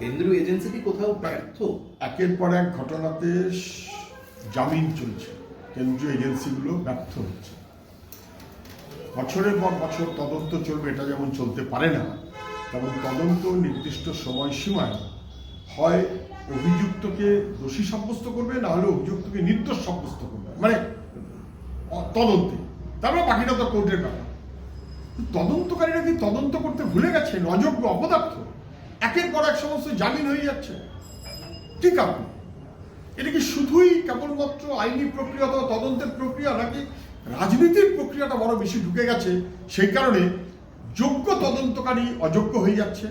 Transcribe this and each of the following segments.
কেন্দ্রীয় এজেন্সি কি কোথাও ব্যর্থ? একের পর এক ঘটনাতে জামিন চলছে। কেন্দ্রীয় এজেন্সিগুলো ব্যর্থ হচ্ছে। বছরের পর বছর তদন্ত চলবে, এটা যেমন চলতে পারে না, তেমন তদন্ত নির্দিষ্ট সময়সীমায় হয়। অভিযুক্তকে দোষী সাব্যস্ত করবে, না হলে অভিযুক্তকে নির্দোষ সাব্যস্ত করবে। মানে তদন্তে। তারপরে বাকিটা তো কোর্টের ব্যাপার। তদন্তকারীরা কি তদন্ত করতে ভুলে গেছে অযোগ্য, অপদার্থ? একের পর এক সমস্ত জামিন হয়ে যাচ্ছে। কি কারণ? এটা কি শুধুই কেবলমাত্র আইনি প্রক্রিয়া অথবা তদন্তের প্রক্রিয়া নাকি রাজনীতির প্রক্রিয়াটা বড় বেশি ঢুকে গেছে? সেই কারণে যোগ্য তদন্তকারী অযোগ্য হয়ে যাচ্ছে।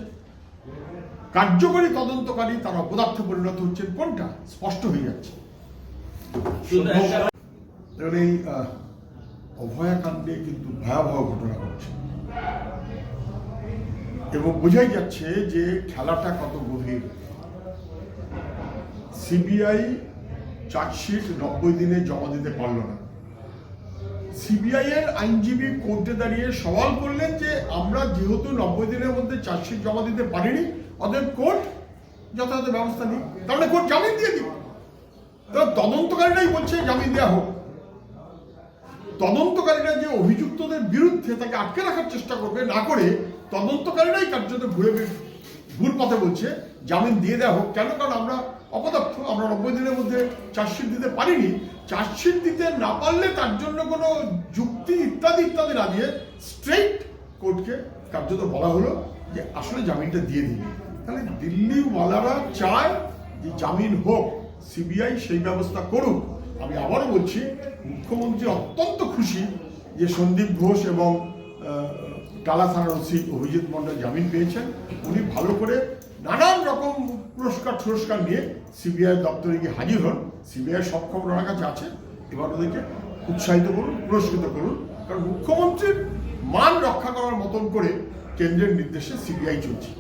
কার্যকরী তদন্তকারী তারা অপদার্থ পরিণত হচ্ছে কোনটা স্পষ্ট হয়ে যাচ্ছে। এই অভয়াকাণ্ডে কিন্তু ভয়াবহ ঘটনা। এবং বোঝাই যাচ্ছে যে খেলাটা কত গভীর। সিবিআই চার্জশিট নব্বই দিনে জমা দিতে পারল না। সিবিআই এর আইনজীবী কোর্টে দাঁড়িয়ে সওয়াল করলেন যে আমরা যেহেতু নব্বই দিনের মধ্যে চার্জশিট জমা দিতে পারিনি, অতএব কোর্ট যথাযথ ব্যবস্থা নিই তাহলে কোর্ট জামিন দিয়ে দিব তদন্তকারীরাই বলছে জামিন দেওয়া হোক। তদন্তকারীরা যে অভিযুক্তদের বিরুদ্ধে তাকে আটকে রাখার চেষ্টা করবে, না করে তদন্তকারীরাই কার্যত ঘুরে ভুল পথে বলছে, জামিন দিয়ে দেওয়া হোক। কেন? কারণ আমরা অপদার্থ, আমরা নব্বই দিনের মধ্যে চার্জশিট দিতে পারিনি। চার্জশিট দিতে না পারলে তার জন্য কোনো যুক্তি ইত্যাদি ইত্যাদি না দিয়ে স্ট্রেইট কোর্টকে কার্যত বলা হলো যে আসলে জামিনটা দিয়ে দিন। তাহলে দিল্লিওয়ালারা চায় যে জামিন হোক, সিবিআই সেই ব্যবস্থা করুক। আমি আবারও বলছি, মুখ্যমন্ত্রী অত্যন্ত খুশি যে সন্দীপ ঘোষ এবং টালা থানার ওসি অভিজিৎ মন্ডল জামিন পেয়েছেন, উনি ভালো করে নানান রকম পুরস্কার পুরস্কার নিয়ে সিবিআই দপ্তরে গিয়ে হাজির হন। সিবিআই সব খবর ওনার কাছে আছে। এবার ওদেরকে উৎসাহিত করুন, পুরস্কৃত করুন। কারণ মুখ্যমন্ত্রীর মান রক্ষা করার মতন করে কেন্দ্রের নির্দেশে সিবিআই চলছে।